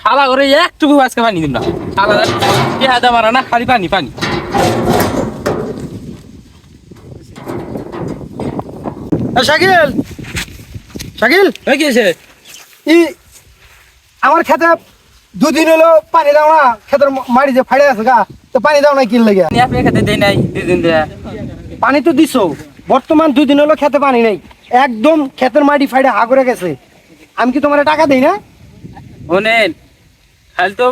শালা করে একটুকু আজকে পানি দিন না। শালা হাদা মারা না খালি পানি পানি। শাকিল! শাকিল! হয়ে গিয়েছে ই আমার খেতে দুদিন হলো পানি দাও না খেতের মাটি যে ফাড়ে আছে গা তো পানি দাও না কি লাগে। পানি আপনি খেতে দেয় নাই দুদিন পানি তো দিছো বর্তমান দুই দিন হলো খেতে পানি নেই। একদম খেতের মাটি ফাইডে হা করে গেছে। আমি কি তোমার টাকা দেই না? শোনেন খালি তো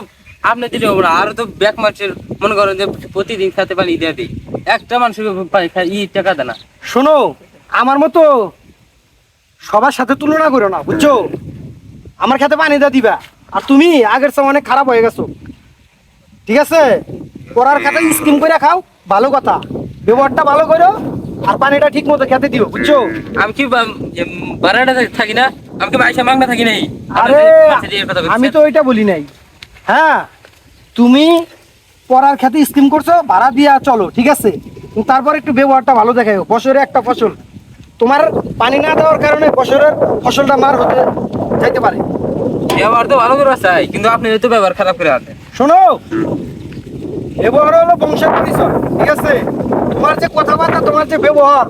আপনি দিলে হবে না। আরও তো ব্যাক মানুষের মনে করেন যে প্রতিদিন খেতে পানি দিয়ে দিই একটা মানুষের পানি খাই ই টাকা দেয় না। শোনো আমার মতো সবার সাথে তুলনা করো না বুঝছ? আমার খেতে পানি দা দিবা। আর তুমি আগের চেয়ে অনেক খারাপ হয়ে গেছো। ঠিক আছে? করার খাতে স্কিম করে খাও ভালো কথা। ব্যবহারটা ভালো করো আর পানিটা ঠিক মতো খেতে দিও বুঝছ? আমি কি বারাটা থাকি না? আমি কি মাংনা থাকি নাই? আরে আমি তো ওইটা বলি নাই। হ্যাঁ তুমি পড়ার খাতে স্কিম করছ ভাড়া দিয়া চলো ঠিক আছে? তারপর একটু ব্যবহারটা ভালো দেখাও বছরে একটা ফসল। তোমার পানি না দেওয়ার কারণে বছরের ফসলটা মার হতে যাইতে পারে। ব্যবহার তো ভালো করে চাই কিন্তু আপনি তো ব্যবহার খারাপ করে আনতে শোনো ব্যবহার হলো বংশের পরিচয় ঠিক আছে? তোমার যে কথাবার্তা তোমার যে ব্যবহার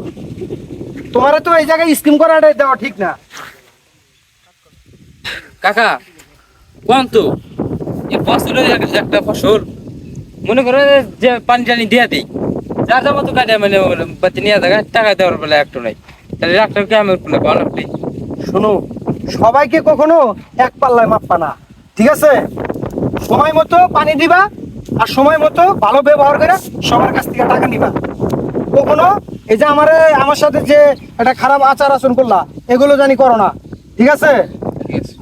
তোমার তো এই জায়গায় স্কিম করাটা দেওয়া ঠিক না। কাকা কোন তো? এই ফসলের একটা ফসল মনে করো যে পানি টানি দিয়ে দিই যার যাব তো কাজে মানে বাতি নিয়ে থাকা টাকা দেওয়ার বেলা একটু নাই। তাহলে ডাক্তার কে আমি কোনো আপনি শোনো সবাইকে কখনো এক পাল্লায় মাপবা না ঠিক আছে? সময় মতো পানি দিবা আর সময় মতো ভালো ব্যবহার করে সবার কাছ থেকে টাকা নিবা। কখনো এই যে আমার আমার সাথে যে একটা খারাপ আচার আচরণ করলা এগুলো জানি করো না ঠিক আছে।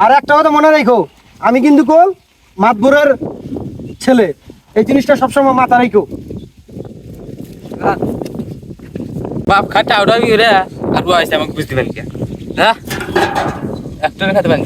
আর একটা কথা মনে রাখো আমি কিন্তু কোন মাতবুরের ছেলে। এই জিনিসটা সবসময় মাথা রাখো বাপ খাটা ওটা রে, আর বুঝতে পারি হ্যাঁ? একটা খাতে পারি